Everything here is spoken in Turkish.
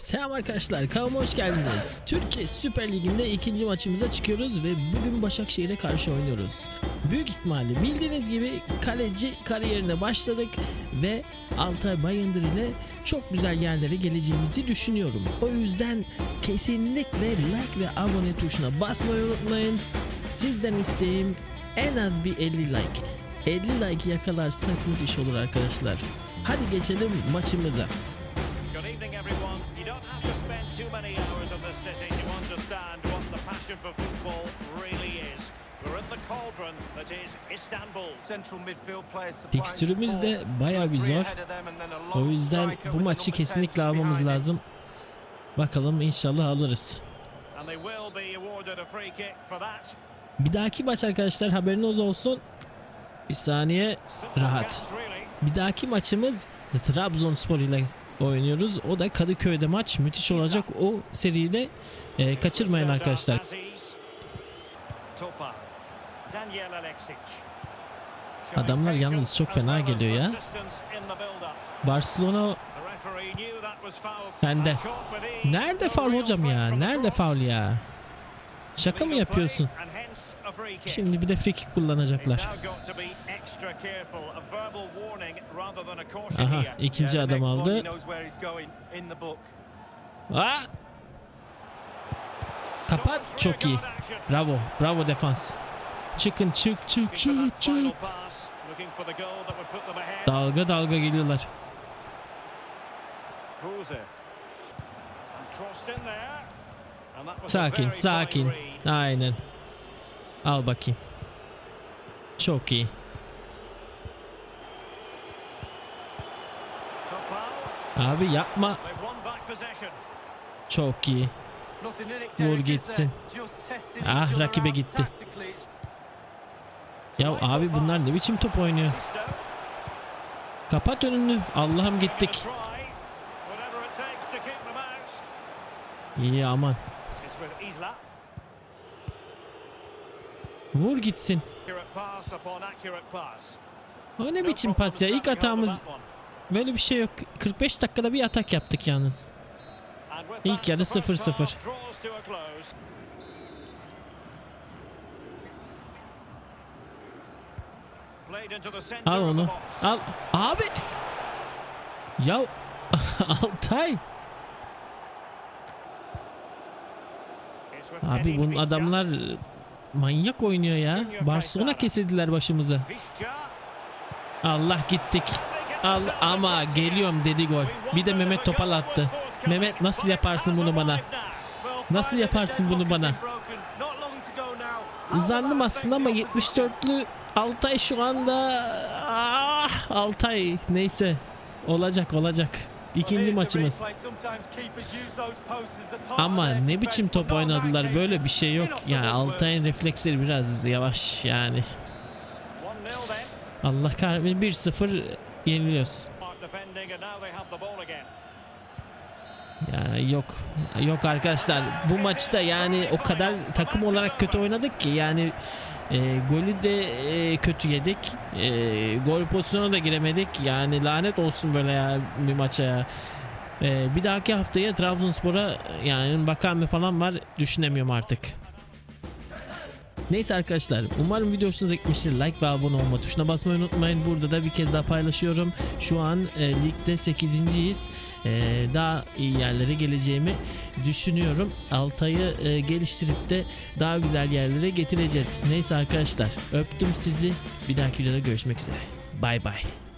Selam arkadaşlar kanalıma hoş geldiniz. Türkiye Süper Ligi'nde ikinci maçımıza çıkıyoruz ve bugün Başakşehir'e karşı oynuyoruz. Büyük ihtimalle bildiğiniz gibi kaleci kariyerine başladık ve Altay Bayındır ile çok güzel yerlere geleceğimizi düşünüyorum. O yüzden kesinlikle like ve abone tuşuna basmayı unutmayın. Sizden isteğim en az bir 50 like. 50 like yakalarsak müthiş olur arkadaşlar. Hadi geçelim maçımıza. This city to understand what the passion for football really is. We're in the cauldron that is Istanbul. Fikstürümüz de bayağı bir zor. O yüzden bu maçı kesinlikle almamız lazım. Bakalım inşallah alırız. Bir dahaki maç arkadaşlar haberiniz olsun. Bir saniye rahat. Bir dahaki maçımız Trabzonspor ile oynuyoruz. O da Kadıköy'de maç müthiş olacak. O seriyi de e, kaçırmayın arkadaşlar. Adamlar yalnız çok fena geliyor ya. Barcelona Bende. Nerede faul hocam ya? Nerede faul ya? Şaka mı yapıyorsun? Şimdi bir de free kick kullanacaklar. Aha ikinci adam aldı. Aa! Kapat çok iyi. Bravo. Bravo defans. Çıkın çık çık çık çık. Dalga dalga geliyorlar. Sakin sakin. Aynen. Al bakayım. Çok iyi. Abi yapma. Çok iyi. Vur gitsin. Ah, rakibe gitti. Ya abi bunlar ne biçim top oynuyor? Kapat önünü. Allah'ım gittik. İyi aman. Vur gitsin. O ne biçim pas ya? İlk hatamız böyle bir şey yok. 45 dakikada bir atak yaptık yalnız. İlk yarı 0-0. Al onu. Al. Abi. Ya Altay. Abi bunun adamlar manyak oynuyor ya. Barcelona kesildiler başımıza. Allah gittik. Al ama geliyorum dedi gol. Bir de Mehmet Topal attı. Mehmet nasıl yaparsın bunu bana? Nasıl yaparsın bunu bana? Uzandım aslında ama 74'lü Altay şu anda ah Altay neyse olacak olacak. İkinci maçımız. Ama ne biçim top oynadılar böyle bir şey yok. Yani Altay'ın refleksleri biraz yavaş yani. Allah kahretmesin 1-0 yeniliyoruz. Ya yok yok arkadaşlar bu maçta yani o kadar takım olarak kötü oynadık ki yani e, golü de e, kötü yedik. E, gol pozisyonuna da giremedik. Yani lanet olsun böyle ya bir maça ya. E, bir dahaki haftaya Trabzonspor'a yani Bakame falan var. Düşünemiyorum artık. Neyse arkadaşlar umarım video hoşunuza gitmiştir. Like ve abone olma tuşuna basmayı unutmayın. Burada da bir kez daha paylaşıyorum. Şu an e, ligde 8.yiz. E, daha iyi yerlere geleceğimi düşünüyorum. Altay'ı e, geliştirip de daha güzel yerlere getireceğiz. Neyse arkadaşlar öptüm sizi. Bir dahaki videoda görüşmek üzere. Bay bay.